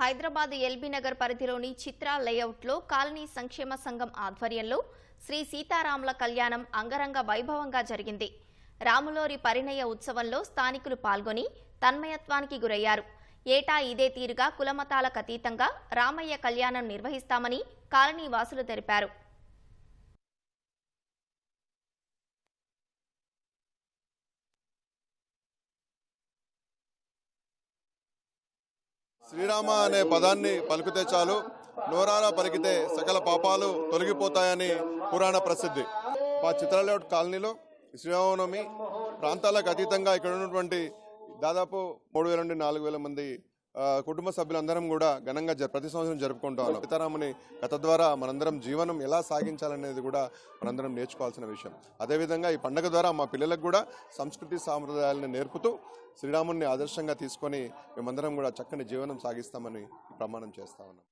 Hyderabad LB Nagar పరిధిలోని చిత్ర లేఅవుట్లో colony సంక్షేమ సంఘం ఆధ్వర్యంలో శ్రీ సీతారాముల కళ్యాణం అంగరంగ వైభవంగా జరిగింది. రాములోరి పరిణయ ఉత్సవంలో స్థానికులు పాల్గొని తన్మయత్వానికి గురయ్యారు. ఏటా ఇదే తీరుగా కులమతాలకు అతీతంగా రామయ్య కళ్యాణం నిర్వహిస్తామని కాలనీ వాసులు తెలిపారు. శ్రీరామ అనే పదాన్ని పలికితే చాలు. నోరారా పలికితే సకల పాపాలు తొలగిపోతాయని పురాణ ప్రసిద్ధి. మా చిత్రలేఅవుట్ కాలనీలో శ్రీరామనవమి ప్రాంతాలకు అతీతంగా ఇక్కడ ఉన్నటువంటి దాదాపు మూడు వేల నుండి నాలుగు వేల మంది కుటుంబ సభ్యులందరం కూడా ఘనంగా జ- ప్రతి సంవత్సరం జరుపుకుంటాం సీతారాముని కథ ద్వారా మనందరం జీవనం ఎలా సాగించాలనేది కూడా మనందరం నేర్చుకోవాల్సిన విషయం. అదేవిధంగా ఈ పండుగ ద్వారా మా పిల్లలకు కూడా సంస్కృతి సాంప్రదాయాలను నేర్పుతూ శ్రీరాముని ఆదర్శంగా తీసుకొని మేమందరం కూడా చక్కని జీవనం సాగిస్తామని ప్రమాణం చేస్తా ఉన్నాం.